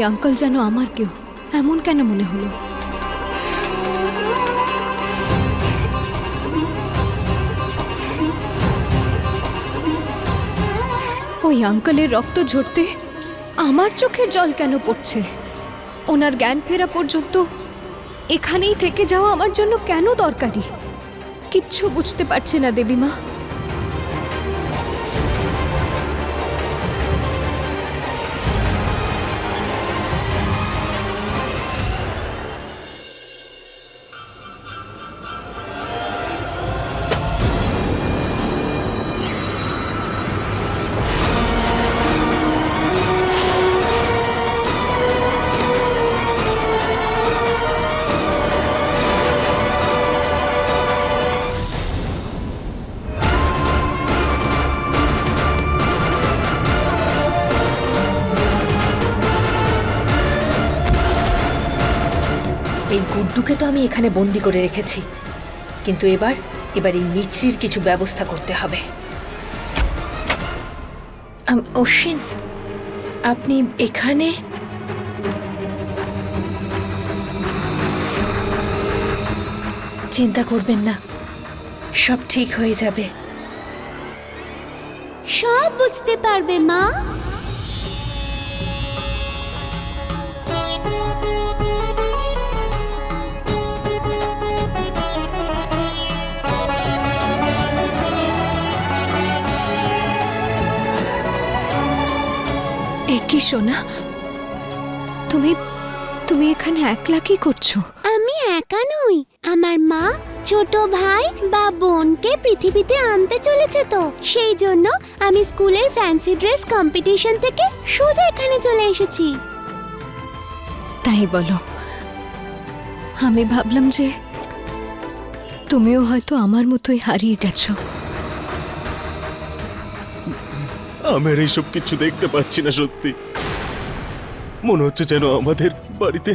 ওই আঙ্কেল যেন আমার কেউ, এমন কেন মনে হলো? ওই আঙ্কেলের রক্ত ঝরতে আমার চোখের জল কেন পড়ছে? ওনার জ্ঞান ফেরা পর্যন্ত এখানেই থেকে যাওয়া আমার জন্য কেন দরকারি? কিচ্ছু বুঝতে পারছে না দেবীমা। এখানে বন্দি করে রেখেছি। কিন্তু এবার এবার এই মিচির কিছু ব্যবস্থা করতে হবে। অশ্বিন আপনি এখানে? চিন্তা করবেন না সব ঠিক হয়ে যাবে। সব বুঝতে পারবে মা। সোনা তুমি তুমি এখানে একলা কি করছ? আমি একা নই আমার মা ছোট ভাই বা বোনকে পৃথিবীতে আনতে চলেছে তো। সেই জন্য আমি স্কুলের ফ্যান্সি ড্রেস কম্পিটিশন থেকে সোজা এখানে চলে এসেছি। তাই বলো আমি ভাবলাম যে তুমিও হয়তো আমার মতোই হারিয়ে গেছো। আমি আর এইসব কিছু দেখতে পাচ্ছি না সত্যি। মনে হচ্ছে যেন আমাদের বাড়িতে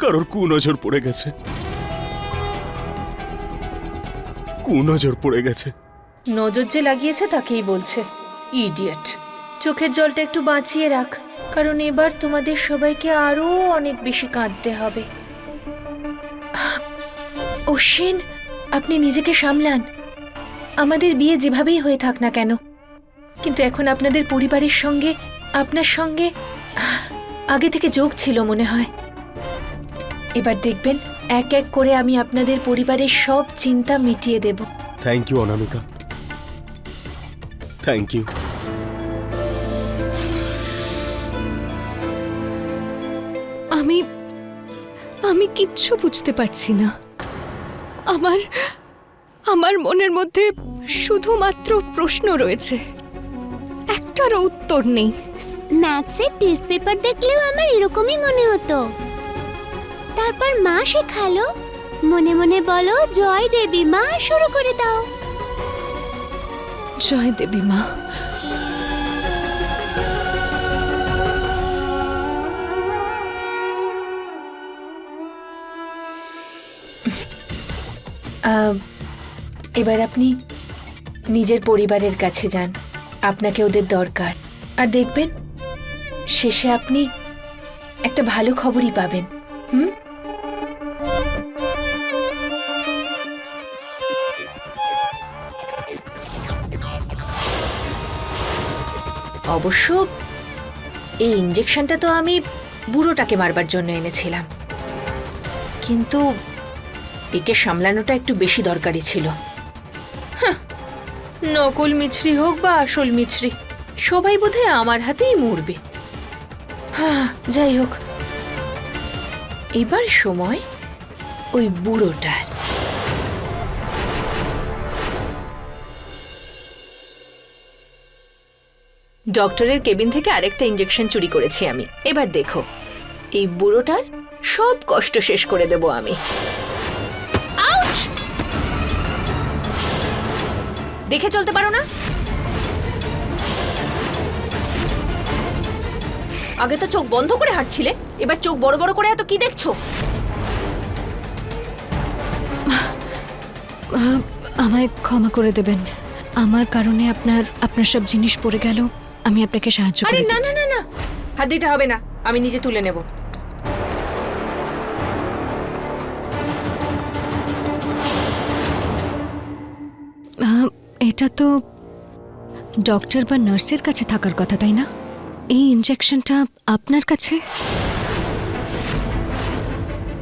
কারোর কুনজর পড়ে গেছে। কুনজর পড়ে গেছে। নজর যে লাগিয়েছে তাকেই বলছে। ইডিয়েট চোখের জলটা একটু বাঁচিয়ে রাখ, কারণ এবার তোমাদের সবাইকে আরও অনেক বেশি কাঁদতে হবে। অশ্বিন, আপনি নিজেকে সামলান। আমাদের বিয়ে যেভাবেই হয়ে থাক না কেন, কিন্তু এখন আপনাদের পরিবারের সঙ্গে, আপনার সঙ্গে আগে থেকে যোগ ছিল মনে হয়। এবার দেখবেন এক এক করে আমি আপনাদের পরিবারের সব চিন্তা মিটিয়ে দেব। Thank you Anamika. Thank you আমি আমি কিচ্ছু বুঝতে পারছি না। আমার আমার মনের মধ্যে শুধুমাত্র প্রশ্ন রয়েছে। একটারও উত্তর নেই। ম্যাথসের টেস্ট পেপার দেখলেও আমার এরকমই মনে হতো। তারপর মা শেখালো, মনে মনে বলো, জয় দেবী মা, শুরু করে দাও। জয় দেবী মা। এবার আপনি নিজের পরিবারের কাছে যান। আপনাকে ওদের দরকার। আর দেখবেন শেষে আপনি একটা ভালো খবরই পাবেন, হুম? অবশ্য এই ইঞ্জেকশনটা তো আমি বুড়োটাকে মারবার জন্য এনেছিলাম। কিন্তু একে সামলানোটা একটু বেশি দরকারি ছিল। নকল মিছরি হোক বা আসল মিছরি, সবাই বোধহয় আমার হাতেই মরবে। যাই হোক। এবার সময় ওই বুড়োটার। ডক্টরের কেবিন থেকে আরেকটা ইঞ্জেকশন চুরি করেছি আমি। এবার দেখো, এই বুড়োটার সব কষ্ট শেষ করে দেব আমি! দেখে চলতে পারো না? আগে তো চোখ বন্ধ করে হাঁটছিলে এবার চোখ বড় বড় করে এত কি দেখছ? আমায় ক্ষমা করে দেবেন। আমার কারণে আপনার আপনার সব জিনিস পড়ে গেল আমি আপনাকে সাহায্য আরে করে না না না না। হাত দিতে হবে না আমি নিজে তুলে নেব। এটা তো ডক্টর বা নার্সের কাছে থাকার কথা তাই না? এই ইনজেকশনটা আপনার কাছে?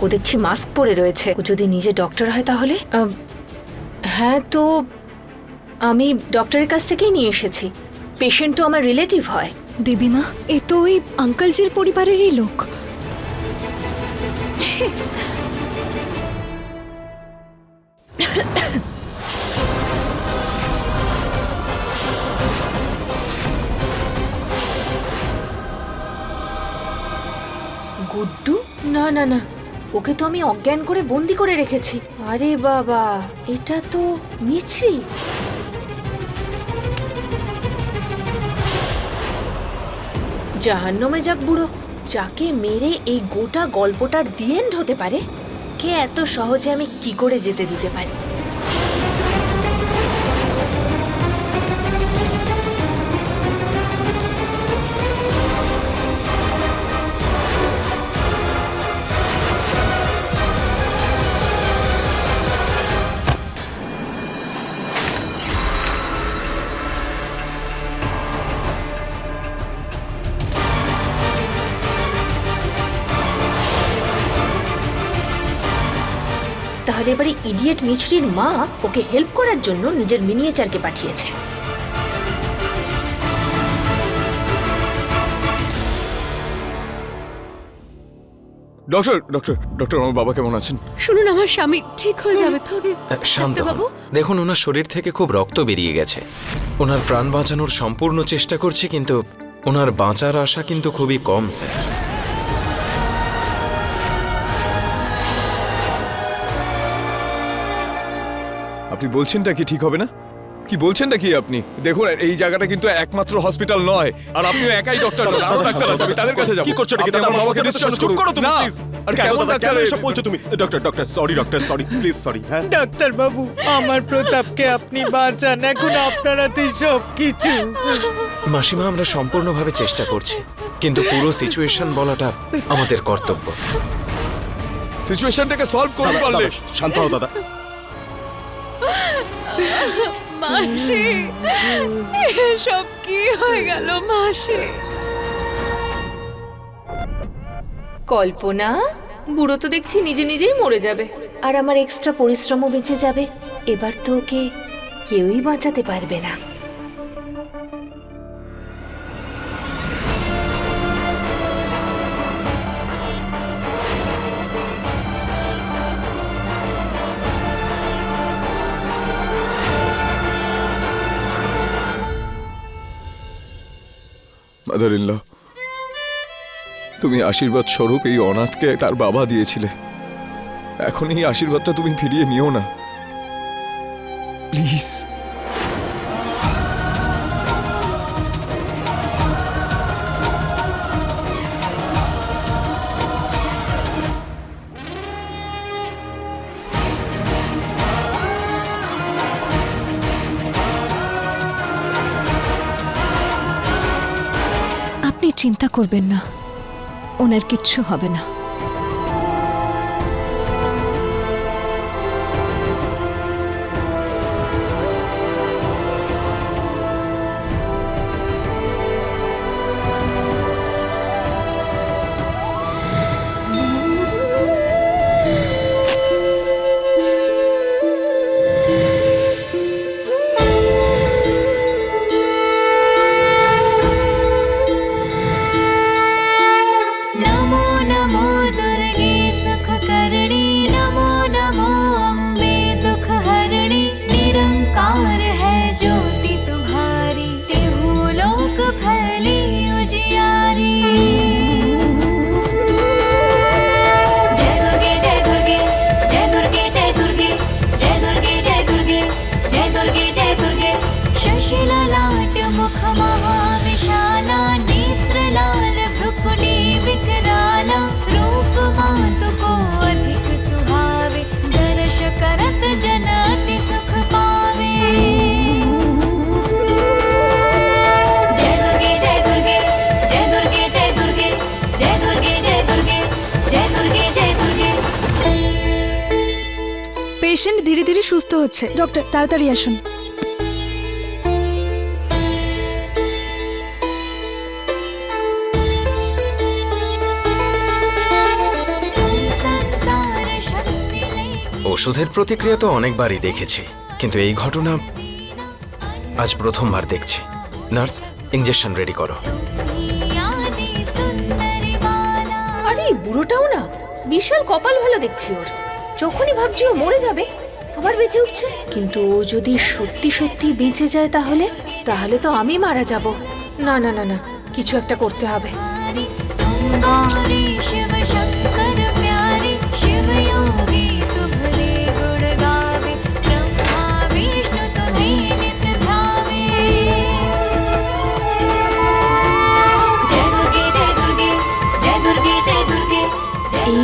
ও দেখছি মাস্ক পরে রয়েছে। ও যদি নিজে ডক্টর হয় তাহলে? হ্যাঁ তো আমি ডক্টরের কাছ থেকেই নিয়ে এসেছি। পেশেন্ট তো আমার রিলেটিভ হয়। দেবীমা এ তো ওই আঙ্কেলজির পরিবারেরই লোক। গুড্ডু না না না। ওকে তো আমি অজ্ঞান করে বন্দি করে রেখেছি। আরে বাবা, এটা তো মিছরি। জাহান্নমে যাক, বুড়ো। যাকে মেরে এই গোটা গল্পটার দি এন্ড হতে পারে? কে এত সহজে আমি কি করে যেতে দিতে পারি? এবারে ইডিয়েট মিছরির মা ওকে হেল্প করার জন্য নিজের মিনিয়েচারকে পাঠিয়েছে। ডক্টর ডক্টর ডক্টর আমার বাবা কেমন আছেন? শুনুন আমার স্বামী ঠিক হয়ে যাবে তো? শান্ত। ডাক্তারবাবু? দেখুন ওনার শরীর থেকে খুব রক্ত বেরিয়ে গেছে। ওনার প্রাণ বাঁচানোর সম্পূর্ণ চেষ্টা করছি কিন্তু ওনার বাঁচার আশা কিন্তু খুবই কম স্যার। আপনি বলছেনটা কি ঠিক হবে না? কি বলছেনটা কি আপনি? দেখুন এই জায়গাটা কিন্তু একমাত্র হসপিটাল নয় আর আপনিও একাই ডক্টর নন আরও ডাক্তার আছে আমি তাদের কাছে যাব। কি করছ নাকি? আমার বাবাকে ডিসচার্জ চুপ করো তুমি না। প্লিজ আর কেন ডাক্তার এসব বলছো তুমি? Doctor doctor sorry doctor sorry please sorry হ্যাঁ? ডাক্তার বাবু আমার প্রতাপকে আপনি বাঁচান এখন আপনার হাতে সব কিছু। মাসিমা আমরা সম্পূর্ণভাবে চেষ্টা করছি কিন্তু পুরো সিচুয়েশন বলাটা আমাদের কর্তব্য। সিচুয়েশনটাকে সলভ করতে পারলে শান্ত হও দাদা। মাসি সব কি হয়ে গেল মাসি? কল্পনা বুড়ো তো দেখছি নিজে নিজেই মরে যাবে। আর আমার এক্সট্রা পরিশ্রমও বেঁচে যাবে। এবার তো ওকে কেউই বাঁচাতে পারবে না। ইন তুমি আশীর্বাদ স্বরূপ এই অনাথকে তার বাবা দিয়েছিলে। এখন এই আশীর্বাদটা তুমি ফিরিয়ে নিও না। প্লিজ। চিন্তা করবেন না। ওনার কিচ্ছু হবে না। সুস্থ হচ্ছে। ডক্টর তাড়াতাড়ি আসুন। ওষুধের প্রতিক্রিয়া তো অনেকবারই দেখেছি কিন্তু এই ঘটনা আজ প্রথমবার দেখছি। নার্স ইঞ্জেকশন রেডি করো। আরে বুড়োটাও না। বিশাল কপাল ভালো দেখছি ওর। যখনই ভাবছি ও মরে যাবে আবার বেঁচে উঠছে? কিন্তু ও যদি সত্যি সত্যি বেঁচে যায় তাহলে? তাহলে তো আমি মারা যাব। না না না না, কিছু একটা করতে হবে।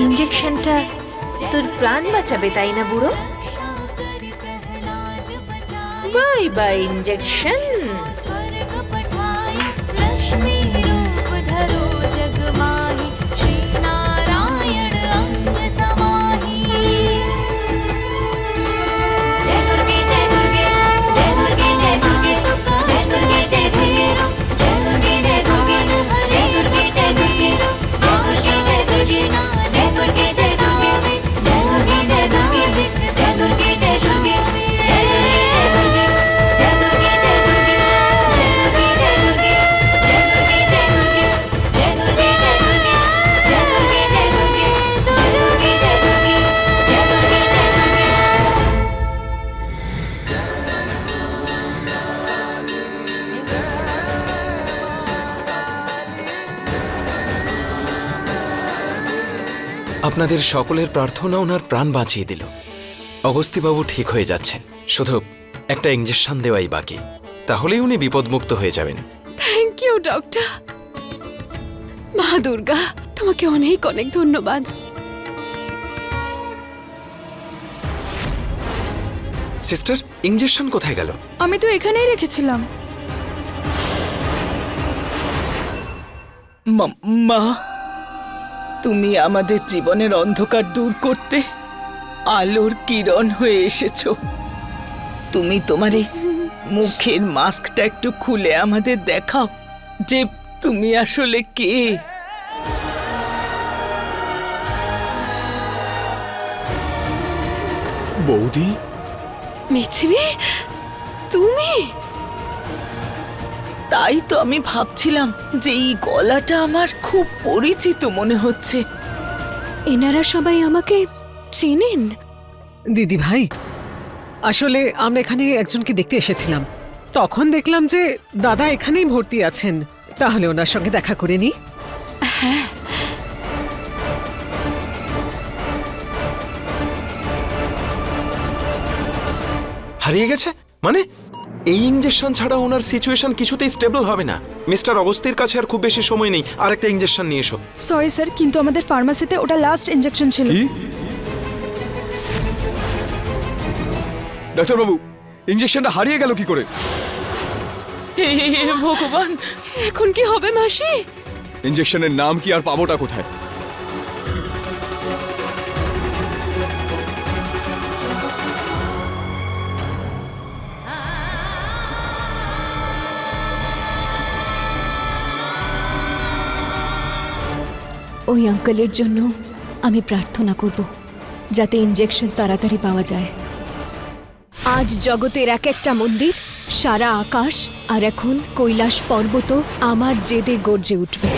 ইঞ্জেকশনটা তোর প্রাণ বাঁচাবে, তাই না, বুড়ো? Bye-bye injections. আপনাদের সকলের প্রার্থনা ওনার প্রাণ বাঁচিয়ে দিল। অগস্তিবাবু ঠিক হয়ে যাচ্ছেন। শুধু একটা ইঞ্জেকশন দেওয়াই বাকি। তাহলেই উনি বিপদমুক্ত হয়ে যাবেন। থ্যাংক ইউ ডক্টর মা দুর্গা তোমাকে অনেক অনেক ধন্যবাদ। সিস্টার ইঞ্জেকশন কোথায় গেল? আমি তো এখানেই রেখেছিলাম। মা তুমি আমাদের জীবনের অন্ধকার দূর করতে আলোর কিরণ হয়ে এসেছ। তুমি তোমার এই মুখের মাস্কটা একটু খুলে আমাদের দেখাও যে তুমি আসলে কে। বৌদি? মিছরি তুমি? তাই তো আমি ভাবছিলাম যে এই গলাটা আমার খুব পরিচিত মনে হচ্ছে। এনারা সবাই আমাকে চেনেন? দিদি ভাই আসলে আমরা এখানে একজনকে দেখতে এসেছিলাম। তখন দেখলাম যে দাদা এখানেই ভর্তি আছেন। তাহলে ওনার সঙ্গে দেখা করে নি হারিয়ে গেছে? মানে এই ইঞ্জেকশন ছাড়া ওনার সিচুয়েশন কিছুতেই স্টেবল হবে না। মিস্টার অগস্তির কাছে আর খুব বেশি সময় নেই। আর একটা ইঞ্জেকশন নিয়ে এসো। সরি স্যার কিন্তু আমাদের ফার্মাসিতে ওটা লাস্ট ইঞ্জেকশন ছিল। ডাক্তারবাবু ইঞ্জেকশনটা হারিয়ে গেল কি করে? হে ভগবান। এখন কি হবে মাসি? ইঞ্জেকশনের নাম কি আর পাবোটা কোথায়? ওই আঙ্কেলের জন্য আমি প্রার্থনা করব, যাতে ইঞ্জেকশন তাড়াতাড়ি পাওয়া যায়। আজ জগতের এক একটা মন্দির, সারা আকাশ আর এখন কৈলাস পর্বত আমার জেদে গর্জে উঠবে।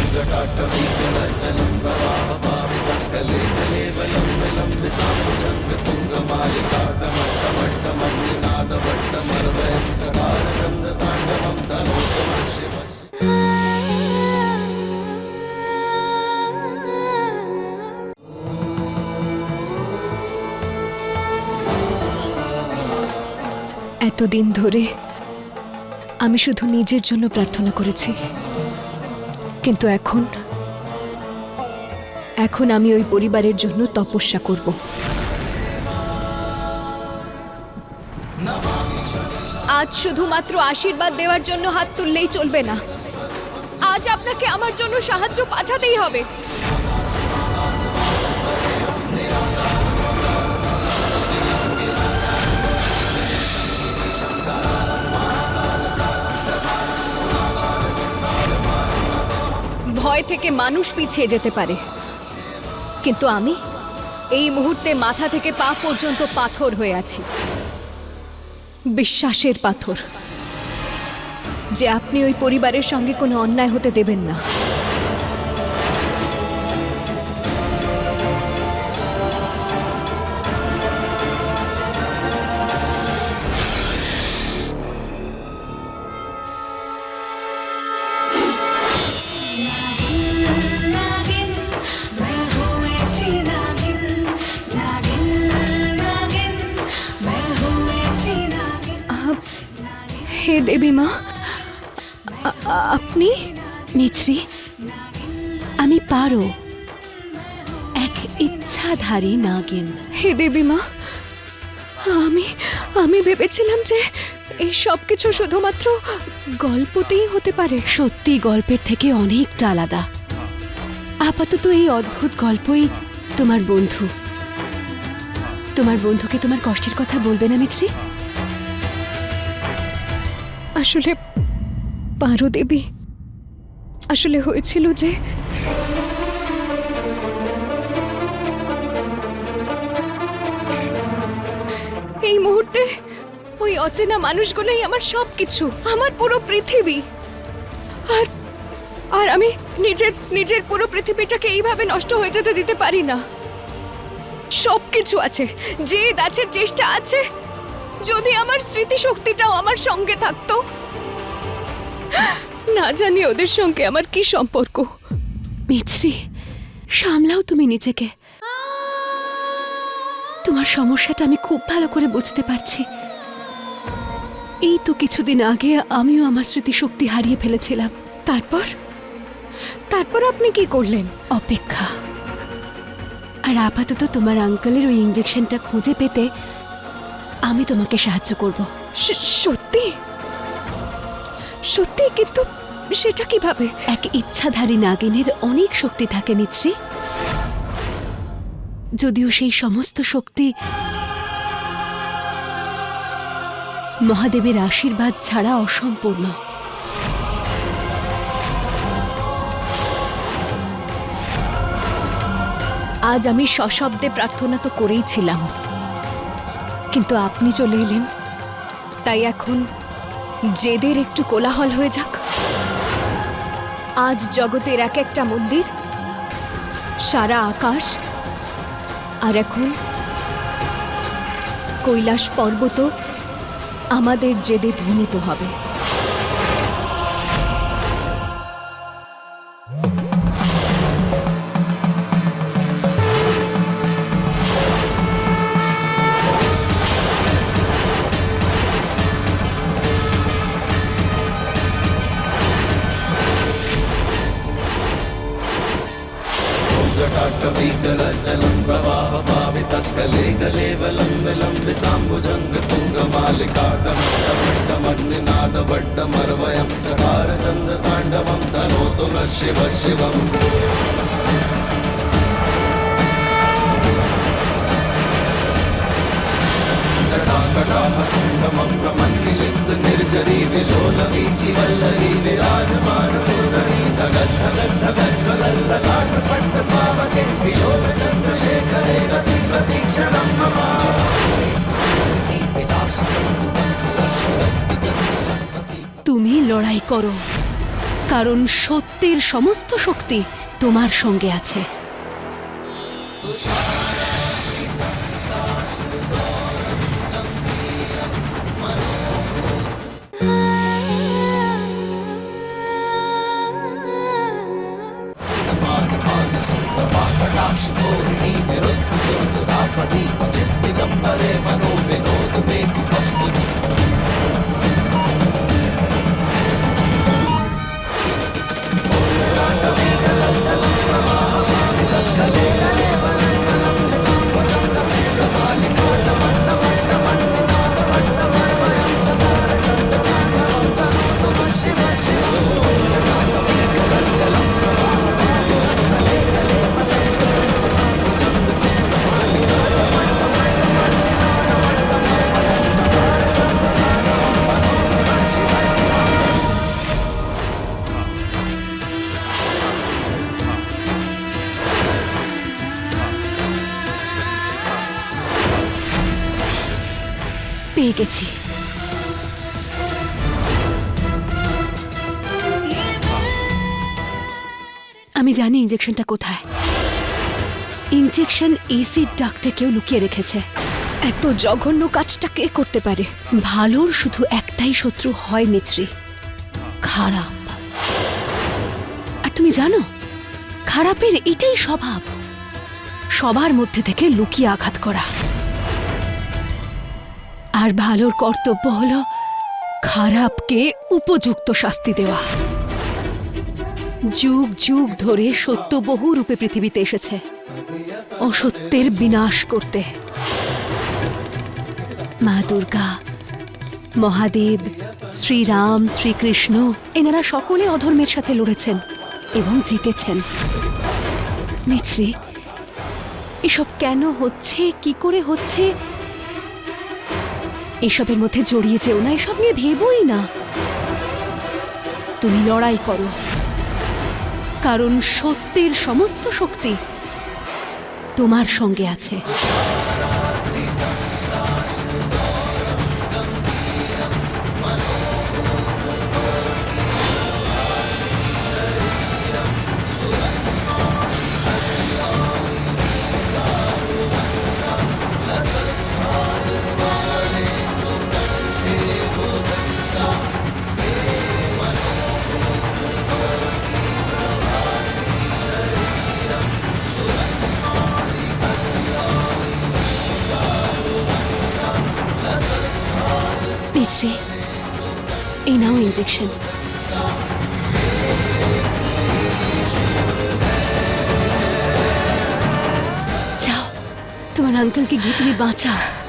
এতদিন ধরে আমি শুধু নিজের জন্য প্রার্থনা করেছি। কিন্তু এখন এখন আমি ওই পরিবারের জন্য তপস্যা করব। আজ শুধুমাত্র আশীর্বাদ দেওয়ার জন্য হাত তুললেই চলবে না। আজ আপনাকে আমার জন্য সাহায্য পাঠাতেই হবে। ভয় থেকে মানুষ পিছিয়ে যেতে পারে। কিন্তু আমি এই মুহূর্তে মাথা থেকে পা পর্যন্ত পাথর হয়ে আছি। বিশ্বাসের পাথর। যে আপনি ওই পরিবারের সঙ্গে কোনো অন্যায় হতে দেবেন না। দেবী মা আপনি মিছরি আমি পারো। এক ইচ্ছাধারী নাগিন। হে দেবী মা আমি আমি ভেবেছিলাম যে এই সব কিছু শুধুমাত্র গল্পতেই হতে পারে। সত্যি গল্পের থেকে অনেকটা আলাদা। আপাতত এই অদ্ভুত গল্পই তোমার বন্ধু। তোমার বন্ধুকে তোমার কষ্টের কথা বলবে না মিছরি? আসলে পারো দেবী, আসলে হয়েছিল যে এই মুহূর্তে ওই অচেনা মানুষগুলোই আমার সব কিছু আমার পুরো পৃথিবী। আর আর আমি নিজের নিজের পুরো পৃথিবীটাকে এইভাবে নষ্ট হয়ে যেতে দিতে পারি না। সব কিছু আছে জেদ আছে চেষ্টা আছে যদি আমার স্মৃতিশক্তিটাও আমার সঙ্গে থাকতো না জানি ওদের সঙ্গে আমার কি সম্পর্ক। মিছরি সামলাও তুমি নিজেকে। তোমার সমস্যাটা আমি খুব ভালো করে বুঝতে পারছি। এই তো কিছুদিন আগে আমিও আমার স্মৃতিশক্তি হারিয়ে ফেলেছিলাম। তারপর? তারপর আপনি কি করলেন? অপেক্ষা। আর আপাতত তোমার আঙ্কেলের ওই ইঞ্জেকশনটা খুঁজে পেতে আমি তোমাকে সাহায্য করব। সত্যি? সত্যি কিন্তু সেটা কীভাবে? এক ইচ্ছাধারী নাগিনের অনেক শক্তি থাকে মিত্রি। যদিও সেই সমস্ত শক্তি মহাদেবের আশীর্বাদ ছাড়া অসম্পূর্ণ। আজ আমি সশব্দে প্রার্থনা তো করেই ছিলাম। কিন্তু আপনি চলে এলেন। তাই এখন জেদের একটু কোলাহল হয়ে যাক। আজ জগতের এক একটা মন্দির, সারা আকাশ, আর এখন কৈলাস পর্বত আমাদের জেদে ধ্বনিত হবে। করো। কারণ সত্যের সমস্ত শক্তি তোমার সঙ্গে আছে। मनोविनोद वेदु वस्तु আমি জানি ইঞ্জেকশনটা কোথায়। ইঞ্জেকশন এসির ডাকটা কেউ লুকিয়ে রেখেছে। এত জঘন্য কাজটা কে করতে পারে? ভালোর শুধু একটাই শত্রু হয় মিত্রি খারাপ। আর তুমি জানো, খারাপের এটাই স্বভাব। সবার মধ্যে থেকে লুকিয়ে আঘাত করা। আর ভালোর কর্তব্য হলো খারাপকে উপযুক্ত শাস্তি দেওয়া। যুগ যুগ ধরে সত্য বহু রূপে পৃথিবীতে এসেছে। অসত্যের বিনাশ করতে। মা দুর্গা, মহাদেব, শ্রীরাম, শ্রীকৃষ্ণ, এনারা সকলে অধর্মের সাথে লড়েছেন এবং জিতেছেন। মিছরি, এসব কেন হচ্ছে? কি করে হচ্ছে? এসবের মধ্যে জড়িয়ে যেও না, এসব নিয়ে ভেবোই না। তুমি লড়াই করো। কারণ সত্যের সমস্ত শক্তি তোমার সঙ্গে আছে। এই নাও ইঞ্জেকশন যাও তোমার আঙ্কেলকে গিয়ে তুমি বাঁচাও